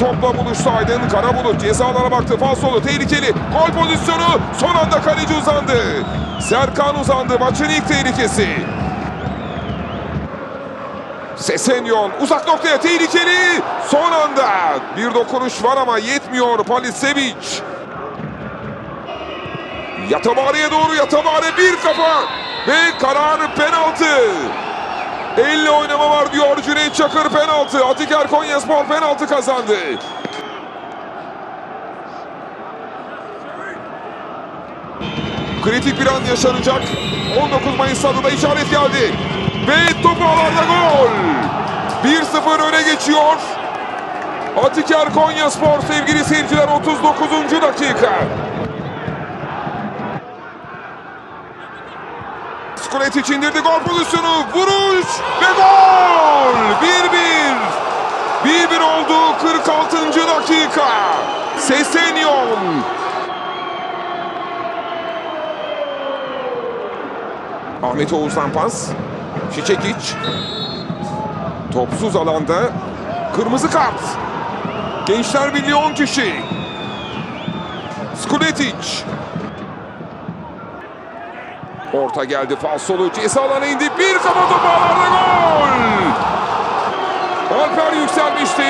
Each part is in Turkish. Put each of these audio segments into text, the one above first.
Topla buluştu Aydın. Karabulut cezalara baktı. Falsolu tehlikeli. Gol pozisyonu. Son anda kaleci uzandı. Serkan uzandı. Maçın ilk tehlikesi. Sesenyon uzak noktaya tehlikeli. Son anda bir dokunuş var ama yetmiyor Palisevic. Yatabare'ye doğru Yatabare bir kafa ve karar penaltı. Elle oynama var diyor Cüneyt Çakır penaltı. Atiker Konyaspor penaltı kazandı. Kritik bir an yaşanacak. 19 Mayıs stadında işaret geldi. Ve topu alanda gol. 1-0 öne geçiyor. Atiker Konyaspor sevgili seyirciler 39. dakika. Skuletic indirdi gol pozisyonu. Vuruş ve gol. 1-1. 1-1 oldu 46. dakika. Sesenyon. Ahmet Oğuz'dan pas. Şiçekiç. Topsuz alanda. Kırmızı kart. Gençler Birliği 10 kişi. Skuletic. Orta geldi falsolu ceza alanına indi. Bir kafa topu ağlarda gol. Alper yükselmişti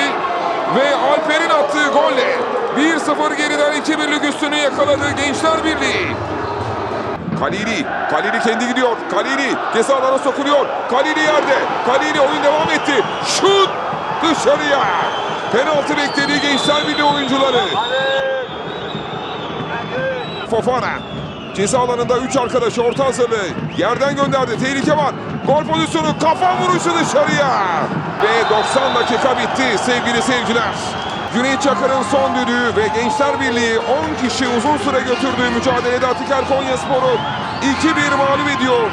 ve Alper'in attığı golle 1-0 geriden 2-1'lik üstünü yakaladı Gençler Birliği. Kalili, Kalili kendi gidiyor. Kalili ceza sokuluyor. Kalili yerde. Kalili oyun devam etti. Şut dışarıya. Penaltı beklediği Gençler Birliği oyuncuları. Fofana. Ceza alanında 3 arkadaşı orta hazırlığı. Yerden gönderdi. Tehlike var. Gol pozisyonu kafa vuruşu dışarıya. Ve 90 dakika bitti sevgili seyirciler. Cüneyt Çakır'ın son düdüğü ve Gençler Birliği 10 kişi uzun süre götürdüğü mücadelede Atiker Konyaspor'u 2-1 mağlup ediyor.